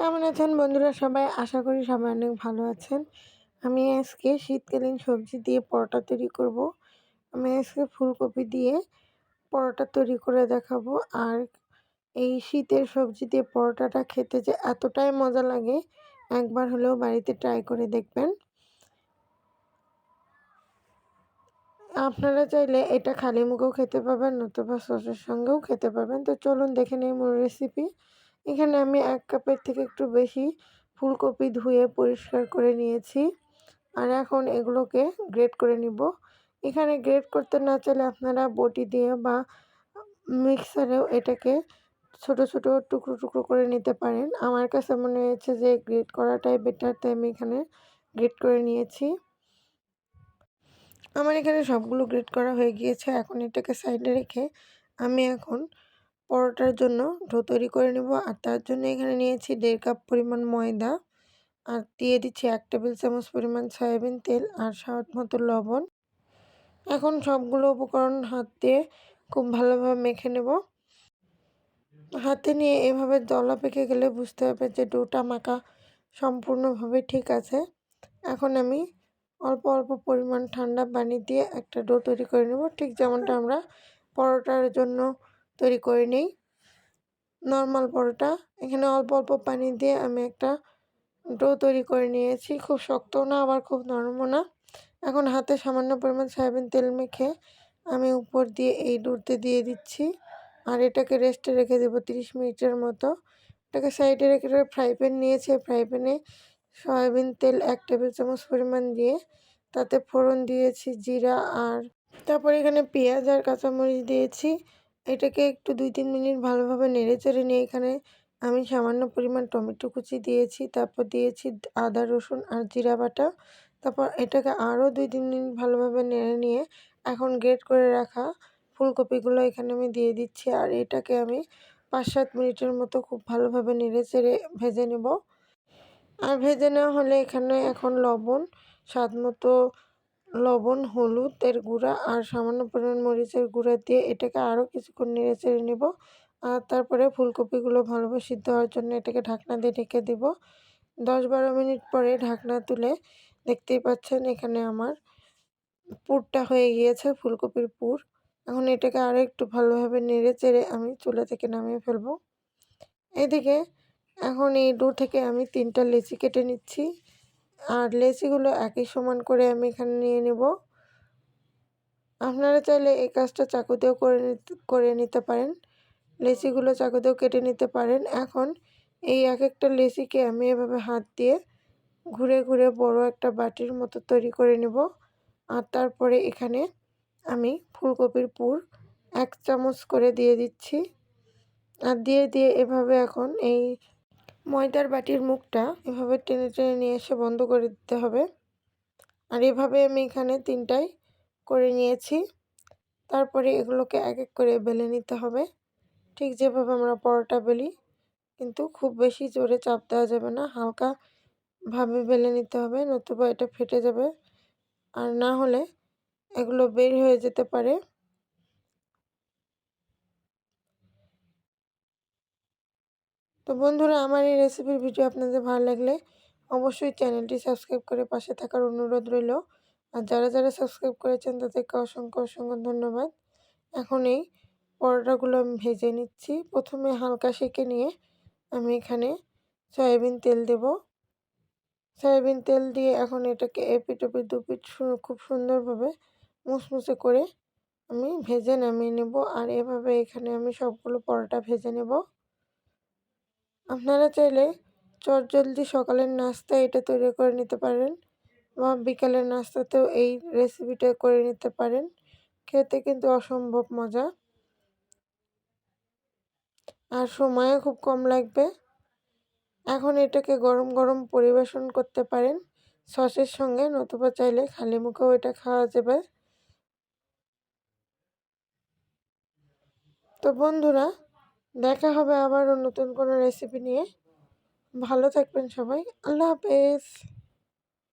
কেমন আছেন বন্ধুরা? সবাই আশা করি সবাই অনেক ভালো আছেন। আমি আজকে শীতকালীন সবজি দিয়ে পরোটা তৈরি করব। আমি আজকে ফুলকপি দিয়ে পরোটা তৈরি করে দেখাবো। আর এই শীতের সবজি দিয়ে পরোটাটা খেতে যে এতটাই মজা লাগে, একবার হলেও বাড়িতে ট্রাই করে দেখবেন। আপনারা চাইলে এটা খালি মুখেও খেতে পাবেন, নতুবা সসের সঙ্গেও খেতে পারবেন তো চলুন দেখে নিই মূল রেসিপি এখানে আমি এক কাপের থেকে একটু বেশি ফুলকপি ধুয়ে পরিষ্কার করে নিয়েছি। আর এখন এগুলোকে গ্রেট করে নিব। এখানে গ্রেট করতে না চাইলে আপনারা বটি দিয়ে বা মিক্সারেও এটাকে ছোট ছোট টুকরো টুকরো করে নিতে পারেন। আমার কাছে মনে হয়েছে যে গ্রেট করাটাই বেটার তাই আমি এখানে গ্রেট করে নিয়েছি। আমার এখানে সবগুলো গ্রেট করা হয়ে গিয়েছে। এখন এটাকে সাইডে রেখে আমি এখন পরোটার জন্য ডো তৈরি করে নেব। আর তার জন্য এখানে নিয়েছি দেড় কাপ পরিমাণ ময়দা। আর দিয়ে দিচ্ছি এক টেবিল চামচ পরিমাণ সয়াবিন তেল আর স্বাদ মতো লবণ। এখন সবগুলো উপকরণ হাত দিয়ে খুব ভালোভাবে মেখে নেব। হাতে নিয়ে এভাবে দলা পেকে গেলে বুঝতে হবে যে ডোটা মাখা সম্পূর্ণভাবে ঠিক আছে। এখন আমি অল্প অল্প পরিমাণ ঠান্ডা পানি দিয়ে একটা ডো তৈরি করে নেব। ঠিক যেমনটা আমরা পরোটার জন্য তৈরি করে নিই। নর্মাল পরোটা। এখানে অল্প অল্প পানি দিয়ে আমি একটা ডো তৈরি করে নিয়েছি। খুব শক্ত না, আবার খুব নরমও না। এখন হাতে সামান্য পরিমাণ সয়াবিন তেল মেখে আমি উপর দিয়ে এই ডোতে দিয়ে দিচ্ছি। আর এটাকে রেস্টে রেখে দেবো তিরিশ মিনিটের মতো। এটাকে সাইডে রেখে ফ্রাই প্যান নিয়েছে। ফ্রাই প্যানে সয়াবিন তেল এক টেবিল চামচ পরিমাণ দিয়ে তাতে ফোড়ন দিয়েছি, জিরা আর তারপর এখানে পেঁয়াজ আর কাঁচামরিচ দিয়েছি। এটাকে একটু দুই তিন মিনিট ভালোভাবে নেড়ে চেড়ে নিয়ে এখানে আমি সামান্য পরিমাণ টমেটো কুচি দিয়েছি, তারপর দিয়েছি আদা, রসুন আর জিরা বাটা। তারপর এটাকে আরও দুই তিন মিনিট ভালোভাবে নেড়ে নিয়ে এখন গ্রেট করে রাখা ফুলকপিগুলো এখানে আমি দিয়ে দিচ্ছি আর এটাকে আমি পাঁচ সাত মিনিটের মতো খুব ভালোভাবে নেড়ে চেড়ে ভেজে নেব। আর ভেজে নেওয়া হলে এখানে এখন লবণ স্বাদ মতো লবণ, হলুদের গুঁড়া আর সামান্য পরিমাণ মরিচের গুঁড়া দিয়ে এটাকে আরও কিছুক্ষণ নেড়ে চেড়ে নেব। আর তারপরে ফুলকপিগুলো ভালোভাবে সিদ্ধ হওয়ার জন্য এটাকে ঢাকনা দিয়ে ঢেকে দেব। দশ বারো মিনিট পরে ঢাকনা তুলে দেখতেই পাচ্ছেন এখানে আমার পুরটা হয়ে গিয়েছে, ফুলকপির পুর। এখন এটাকে আরও একটু ভালোভাবে নেড়ে চেড়ে আমি চুলা থেকে নামিয়ে ফেলব। এদিকে এখন এই ডো থেকে আমি তিনটা লেচি কেটে নিচ্ছি। আর লেচিগুলো একই সমান করে আমি এখানে নিয়ে নেব। আপনারা চাইলে এই কাজটা চাকুতেও করে করে নিতে পারেন। লেচিগুলো চাকুতেও কেটে নিতে পারেন। এখন এই এক একটা লেচিকে আমি এভাবে হাত দিয়ে ঘুরে ঘুরে বড় একটা বাটির মতো তৈরি করে নেব। আর তারপরে এখানে আমি ফুলকপির পুর এক চামচ করে দিয়ে দিচ্ছি। আর দিয়ে দিয়ে এভাবে এখন এই ময়দার বাটির মুখটা এভাবে টেনে টেনে নিয়ে এসে বন্ধ করে দিতে হবে। আর এভাবে আমি এখানে তিনটাই করে নিয়েছি। তারপরে এগুলোকে এক এক করে বেলে নিতে হবে। ঠিক যেভাবে আমরা পরোটা বেলি, কিন্তু খুব বেশি জোরে চাপ দেওয়া যাবে না হালকা ভাবে বেলে নিতে হবে, নতুবা এটা ফেটে যাবে। আর না হলে এগুলো বের হয়ে যেতে পারে। তো বন্ধুরা, আমার এই রেসিপির ভিডিও আপনাদের ভালো লাগলে অবশ্যই চ্যানেলটি সাবস্ক্রাইব করে পাশে থাকার অনুরোধ রইল। আর যারা যারা সাবস্ক্রাইব করেছেন, তাদেরকে অসংখ্য অসংখ্য ধন্যবাদ। এখন এই পরোটাগুলো আমি ভেজে নিচ্ছি। প্রথমে হালকা সেঁকে নিয়ে আমি এখানে সয়াবিন তেল দেব। সয়াবিন তেল দিয়ে এখন এটাকে এপিট ওপিট দুপিট খুব সুন্দরভাবে মুসমুসে করে আমি ভেজে নামিয়ে নেব। আর এভাবে এখানে আমি সবগুলো পরোটা ভেজে নেব। আপনারা চাইলে চটজলদি সকালের নাস্তা এটা তৈরি করে নিতে পারেন বা বিকালের নাস্তাতেও এই রেসিপিটা করে নিতে পারেন। খেতে কিন্তু অসম্ভব মজা। আর সময়ও খুব কম লাগবে। এখন এটাকে গরম গরম পরিবেশন করতে পারেন। সসের সঙ্গে নতুবা চাইলে খালি মুখেও এটা খাওয়া যাবে। তো বন্ধুরা দেখা হবে আবারও নতুন কোনো রেসিপি নিয়ে। ভালো থাকবেন সবাই। আল্লাহ হাফেজ।